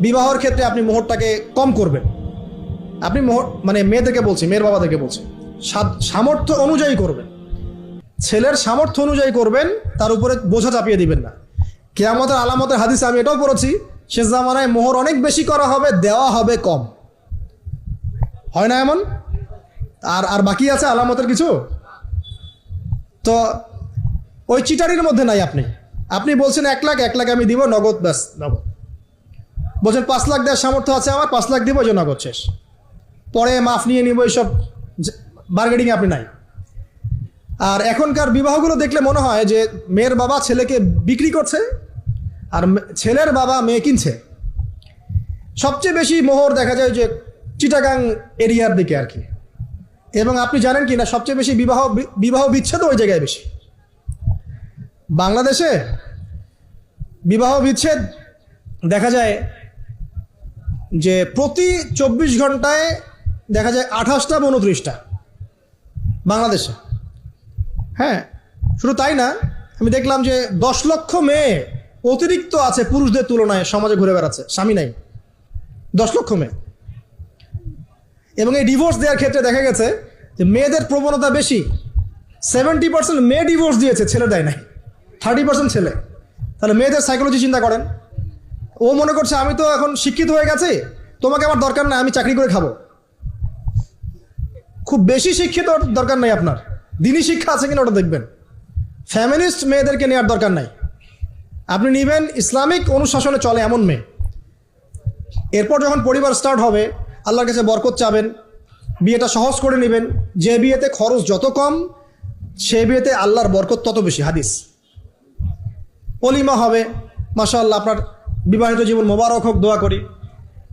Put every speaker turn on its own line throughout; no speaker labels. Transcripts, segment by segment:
বিবাহর ক্ষেত্রে আপনি মোহরটাকে কম করবেন। আপনি মোহর মানে মেয়েদেরকে বলছি, মেয়ের বাবাদেরকে বলছি সামর্থ্য অনুযায়ী করবেন। ছেলের সামর্থ্য অনুযায়ী করবেন, তার উপরে বোঝা চাপিয়ে দিবেন না। কেয়ামতের আলামতের হাদিসে আমি এটাও পড়েছি, শেষ জামানায় মোহর অনেক বেশি করা হবে, দেওয়া হবে কম। হয় না এমন? আর আর বাকি আছে আলামতের কিছু? তো ওই চিটারির মধ্যে নাই আপনি। আপনি বলছেন এক লাখ এক লাখ আমি দিব, নগদ ব্যাস, নগদ। বলছেন, পাঁচ লাখ দেওয়ার সামর্থ্য আছে আমার, পাঁচ লাখ দিব ওই যে নগদ শেষ। পরে মাফ নিয়ে নিব, এইসব বার্গেটিং আপনি নাই। আর এখনকার বিবাহগুলো দেখলে মনে হয় যে মেয়ের বাবা ছেলেকে বিক্রি করছে, আর ছেলের বাবা মেয়ে কিনছে। সবচেয়ে বেশি মোহর দেখা যায় যে চিটাগাং এরিয়ার দিকে আর কি। এবং আপনি জানেন কি না সবচেয়ে বেশি বিবাহ বিবাহ বিচ্ছেদ ওই জায়গায় বেশি। বাংলাদেশে বিবাহ বিচ্ছেদ দেখা যায় যে প্রতি চব্বিশ ঘন্টায় দেখা যায় আঠাশটা উনত্রিশটা বাংলাদেশে। হ্যাঁ শুধু তাই না, আমি দেখলাম যে দশ লক্ষ মেয়ে অতিরিক্ত আছে পুরুষদের তুলনায়, সমাজে ঘুরে বেড়াচ্ছে, স্বামী নাই। দশ লক্ষ মেয়ে। এবং এই ডিভোর্স দেওয়ার ক্ষেত্রে দেখা গেছে যে মেয়েদের প্রবণতা বেশি। সেভেন্টি পার্সেন্ট মেয়ে ডিভোর্স দিয়েছে, ছেলে দেয় নাই। থার্টি পার্সেন্ট ছেলে। তাহলে মেয়েদের সাইকোলজি চিন্তা করেন। ও মনে করছে আমি তো এখন শিক্ষিত হয়ে গেছি, তোমাকে আমার দরকার নাই, আমি চাকরি করে খাব। খুব বেশি শিক্ষিত দরকার নাই আপনার। দিনই শিক্ষা আছে কিনা ওটা দেখবেন। ফ্যামিলিস্ট মেয়েদেরকে নেওয়ার দরকার নাই। আপনি নিবেন, ইসলামিক অনুশাসনে চলে এমন মেয়ে। এরপর যখন পরিবার স্টার্ট হবে, আল্লাহর কাছে বরকত চাবেন, বিয়েটা সহজ করে নেবেন, যে বিয়েতে খরচ যত কম, সে বিয়েতে আল্লাহর বরকত তত বেশি, হাদিস। অলিমা হবে মাশা আল্লাহ আপনার বিবাহিত জীবন মোবারক হোক, দোয়া করি।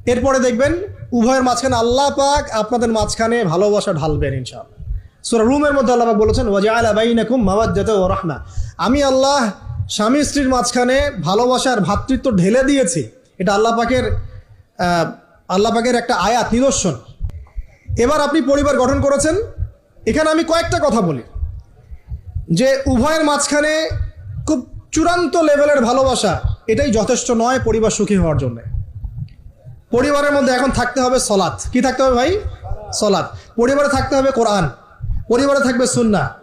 এরপরে দেখবেন, উভয়ের মাঝখানে আল্লাহ পাক আপনাদের মাঝখানে ভালোবাসা ঢালবেন, ইনশাআল্লাহ। সুরা রুমের মধ্যে আল্লাহ বলেছেন, ওয়াজআলা বাইনাকুম মাওয়াজ্জাতা ওয়া রাহমা। আমি আল্লাহ স্বামী স্ত্রীর মাঝখানে ভালোবাসার ভ্রাতৃত্ব ঢেলে দিয়েছি। এটা আল্লাহ পাকের আল্লাহ পাকের একটা আয়াত, নিদর্শন। এবার আপনি পরিবার গঠন করেছেন। এখানে আমি কয়েকটা কথা বলি। যে উভয়ের মাঝখানে খুব চূড়ান্ত লেভেলের ভালোবাসা এটাই যথেষ্ট নয় পরিবার সুখী হওয়ার জন্য। পরিবারের মধ্যে এখন থাকতে হবে সলাৎ। কি থাকতে হবে ভাই? সলাৎ। পরিবারে থাকতে হবে কোরআন। পরিবারে থাকবে সুন্না।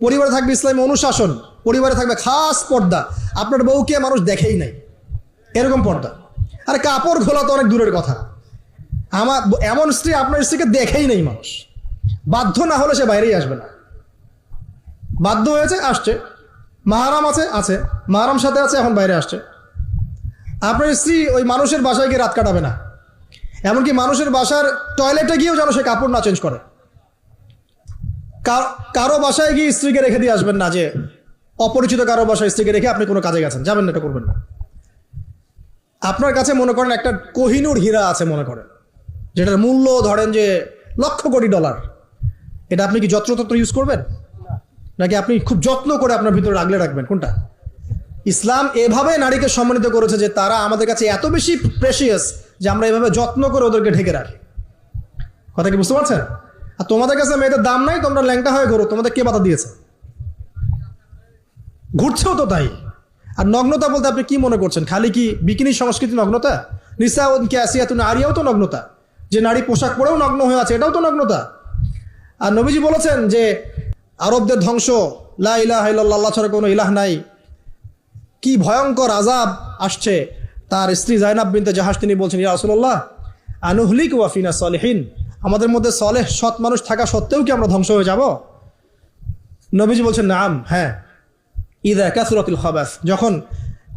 পরিবারে থাকবে ইসলামী অনুশাসন। পরিবারে থাকবে খাস পর্দা। আপনার বউকে মানুষ দেখেই নাই। এরকম পর্দা। আর কাপড় খোলা তো অনেক দূরের কথা। আমার এমন স্ত্রী আপনার স্ত্রীকে দেখেই নেই মানুষ। বাধ্য না হলে সে বাইরেই আসবে না। বাধ্য হয়েছে, আসছে। মাহারাম আছে আছে। মাহারাম সাথে আছে, এখন বাইরে আসছে। আপনার স্ত্রী ওই মানুষের বাসায় গিয়ে রাত কাটাবে না। এমনকি মানুষের বাসার টয়লেটে গিয়েও যেন সে কাপড় না চেঞ্জ করে। কারও বাসায় গিয়ে স্ত্রীকে রেখে দিয়ে আসবেন না যে, অপরিচিত কারও বাসায় স্ত্রীকে রেখে আপনি কোনো কাজে গেছেন। যাবেন না, এটা করবেন না। আপনার কাছে মনে করেন একটা কোহিনুর হীরা আছে মনে করেন, যেটার মূল্য ধরেন যে লক্ষ কোটি ডলার। এটা আপনি কি যত্রতত্র ইউজ করবেন? নাকি আপনি খুব যত্ন করে আপনার ভিতরে রাখলে রাখবেন? কোনটা? ইসলাম এভাবে নারীকে সম্মানিত করেছে যে তারা আমাদের কাছে এত বেশি প্রেশিয়াস যে আমরা এভাবে যত্ন করে ওদেরকে ঢেকে রাখি। কথা কি বুঝতে পারছেন? আর তোমাদের কাছে মেয়েদের দাম নাই, তোমরা ল্যাংটা হয়ে ঘুরো, তোমাদের কে বাধা দিয়েছে? ঘুরছেও তো তাই। আর নগ্নতা বলতে আপনি কি মনে করছেন? খালি কি বিকিনি সংস্কৃতি নগ্নতা? নিসা কে আসিয়া তুমি আরিয়াও তো নগ্নতা। যে নারী পোশাক পরেও নগ্ন হয়ে আছে, এটাও তো নগ্নতা। আর নবীজি বলেছেন যে আরবদের ধ্বংস, লা ইলাহা ছাড়া কোনো ইলাহ নাই। কি ভয়ঙ্কর আজাব আসছে। তার স্ত্রী জাইনাব বিনতে জাহাজ তিনি বলছেন, ইয়া রাসূলুল্লাহ, আনুহলিক ওয়াফিনা সলেহীন? আমাদের মধ্যে সলেহ সৎ মানুষ থাকা সত্ত্বেও কি আমরা ধ্বংস হয়ে যাব? নবীজি বলছেন, নাম হ্যাঁ। ইদা কাসুরাতুল খাবাস, যখন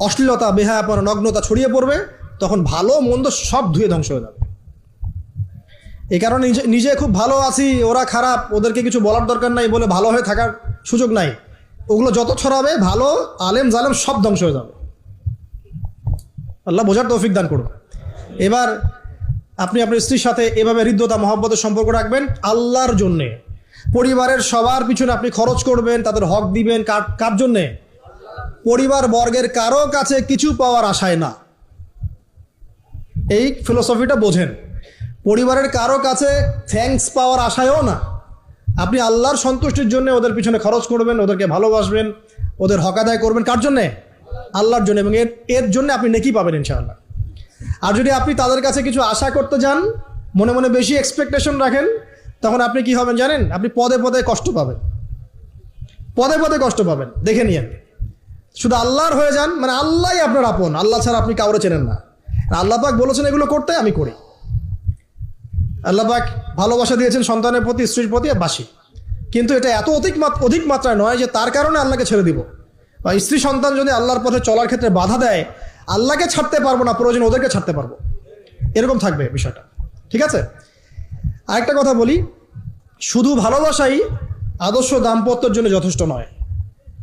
অশ্লীলতা, বেহায়াপনা, নগ্নতা ছড়িয়ে পড়বে, তখন ভালো মন্দ সব ধুয়ে ধ্বংস হয়ে যাবে। এই কারণে নিজে খুব ভালো আছি, ওরা খারাপ, ওদেরকে কিছু বলার দরকার নাই বলে ভালো হয়ে থাকার সুযোগ নাই। ওগুলো যত ছড়াবে, ভালো, আলেম, জালেম সব ধ্বংস হয়ে যাবে। আল্লাহ বোঝার তৌফিক দান করুন। এবার আপনি আপনার স্ত্রীর সাথে এভাবে হৃদ্যতা, মহব্বতের সম্পর্ক রাখবেন আল্লাহর জন্যে। পরিবারের সবার পিছনে আপনি খরচ করবেন, তাদের হক দিবেন, কার কার জন্যে? পরিবার বর্গের কারও কাছে কিছু পাওয়ার আশায় না। এই ফিলোসফিটা বোঝেন। পরিবারের কারও কাছে থ্যাঙ্কস পাওয়ার আশায়ও না। আপনি আল্লাহর সন্তুষ্টির জন্য ওদের পিছনে খরচ করবেন, ওদেরকে ভালোবাসবেন, ওদের হক আদায় করবেন। কার জন্যে? আল্লাহর জন্য এবং এর এর জন্য আপনি নেকি পাবেন ইনশাআল্লাহ। আর যদি আপনি তাদের কাছে কিছু আশা করতে যান, মনে মনে বেশি এক্সপেকটেশন রাখেন, তখন আপনি কি হবেন জানেন? আপনি পদে পদে কষ্ট পাবেন। পদে পদে কষ্ট পাবেন। দেখে নিয়েন। শুধু আল্লাহর হয়ে যান মানে আল্লাহই আপনার আপন। আল্লাহ ছাড়া আপনি কাউরে চেনেন না। আল্লাহ পাক বলেছেন, এগুলো করতে আমি করি। আল্লাহ পাক ভালোবাসা দিয়েছেন সন্তানের প্রতি, স্ত্রীর প্রতি বাসি। কিন্তু এটা এত অধিক অধিক মাত্রায় নয় যে তার কারণে আল্লাহকে ছেড়ে দিব। বা স্ত্রী সন্তান যদি আল্লাহর পথে চলার ক্ষেত্রে বাধা দেয়, আল্লাহকে ছাড়তে পারব না, প্রয়োজন ওদেরকে ছাড়তে পারব। এরকম থাকবে বিষয়টা। ঠিক আছে? আরেকটা কথা বলি, শুধু ভালোবাসাই আদর্শ দাম্পত্যের জন্য যথেষ্ট নয়।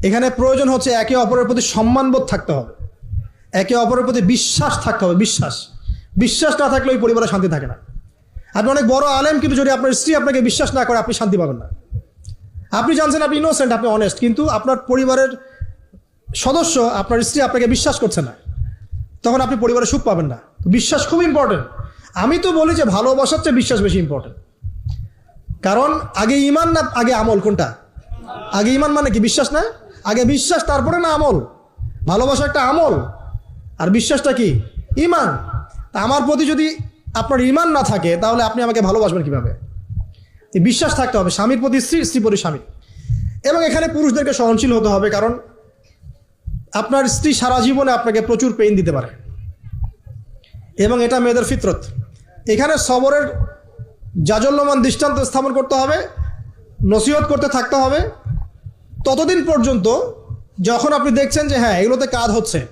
এখানে প্রয়োজন হচ্ছে একে অপরের প্রতি সম্মানবোধ থাকতে হবে। একে অপরের প্রতি বিশ্বাস থাকতে হবে, বিশ্বাস। বিশ্বাস না থাকলে ওই পরিবারে শান্তি থাকে না। আপনি অনেক বড় আলেম, কিন্তু যদি আপনার স্ত্রী আপনাকে বিশ্বাস না করে, আপনি শান্তি পাবেন না। আপনি জানছেন আপনি ইনোসেন্ট আপনি অনেস্ট কিন্তু আপনার পরিবারের সদস্য, আপনার স্ত্রী আপনাকে বিশ্বাস করছে না। তখন আপনি পরিবারে সুখ পাবেন না। বিশ্বাস খুব ইম্পর্টেন্ট আমি তো বলি যে ভালোবাসার চেয়ে বিশ্বাস বেশি ইম্পর্টেন্ট কারণ আগে ইমান না, আগে আমল কোনটা? আগে ইমান মানে কি? বিশ্বাস না? আগে বিশ্বাস, তারপরে না আমল? ভালোবাসা একটা আমল। আর বিশ্বাসটা কি? ইমান। আমার প্রতি যদি আপনার ইমান না থাকে, তাহলে আপনি আমাকে ভালোবাসবেন কীভাবে? বিশ্বাস থাকতে হবে, স্বামীর প্রতি স্ত্রী স্ত্রী প্রতি স্বামী। এবং এখানে পুরুষদেরকে সহনশীল হতে হবে, কারণ আপনার স্ত্রী সারা জীবনে আপনাকে প্রচুর পেইন দিতে পারে। এবং এটা মেয়েদের ফিতরত। এখানে সবরের জাজল্যমান দৃষ্টান্ত স্থাপন করতে হবে, নসিহত করতে থাকতে হবে। ততদিন পর্যন্ত যখন আপনি দেখছেন যে হ্যাঁ এগুলোতে কাজ হচ্ছে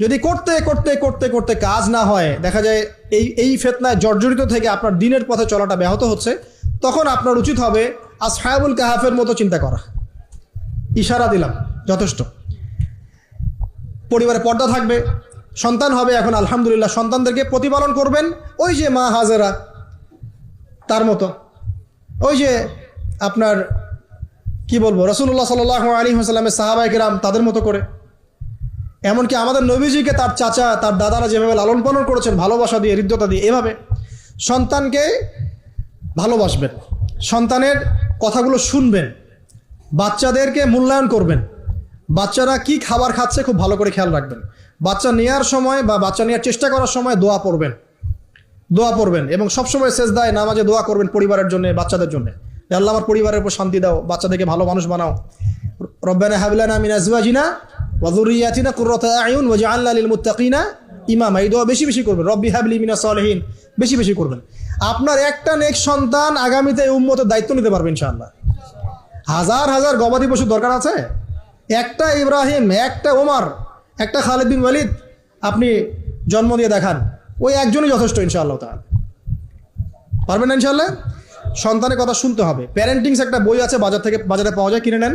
যদি করতে করতে করতে করতে কাজ না হয়, দেখা যায় এই এই ফেতনায় জর্জরিত থেকে আপনার দিনের পথে চলাটা ব্যাহত হচ্ছে, তখন আপনার উচিত হবে আসহাবুল কাহাফের মতো চিন্তা করা। ইশারা দিলাম, যথেষ্ট। পরিবারে পর্দা থাকবে, সন্তান হবে এখন, আলহামদুলিল্লাহ, সন্তানদেরকে প্রতিপালন করবেন, ওই যে মা হাজেরা, তার মতো। ওই যে আপনার, কি বলব রসুল্লাহ সাল আলী হাসালামের সাহাবাই কেরাম, তাদের মতো করে। এমনকি আমাদের নবীজিকে তার চাচা, তার দাদারা যেভাবে লালন পালন করেছেন, ভালোবাসা দিয়ে, হৃদ্যতা দিয়ে, এভাবে সন্তানকে ভালোবাসবেন, সন্তানের কথাগুলো শুনবেন, বাচ্চাদেরকে মূল্যায়ন করবেন। বাচ্চারা কি খাবার খাচ্ছে খুব ভালো করে খেয়াল রাখবেন। বাচ্চা নেওয়ার সময় বা বাচ্চা নেওয়ার চেষ্টা করার সময় দোয়া পড়বেন। দোয়া পড়বেন এবং সবসময় শেষ দায় নামাজে দোয়া করবেন পরিবারের জন্য, বাচ্চাদের জন্য। আল্লাহ আমার পরিবারের উপর শান্তি দাও, বাচ্চাদেরকে ভালো মানুষ বানাও। রব্বানা হাবিলানা মিন আজওয়াজিনা ওয়া যুররিয়াতিনা কুররাতা আয়ুন ওয়াজআলনা লিল মুত্তাকিনা ইমামা। এই দোয়া বেশি বেশি করবেন। রব্বি হাবলি মিনাস সালিহিন। বেশি বেশি করবেন। আপনার একটা নেক সন্তান আগামীতে এই উম্মতের দায়িত্ব নিতে পারবে ইনশাআল্লাহ। হাজার হাজার গবাদি পশুর দরকার আছে। একটা ইব্রাহিম, একটা ওমার একটা খালিদ বিন ওয়ালিদ আপনি জন্ম দিয়ে দেখান। ওই একজনই যথেষ্ট ইনশাআল্লাহ তাহলে পারবেন না ইনশাআল্লাহ? সন্তানের কথা শুনতে হবে। প্যারেন্টিংস একটা বই আছে, বাজার থেকে, বাজারে পাওয়া যায়, কিনে নেন।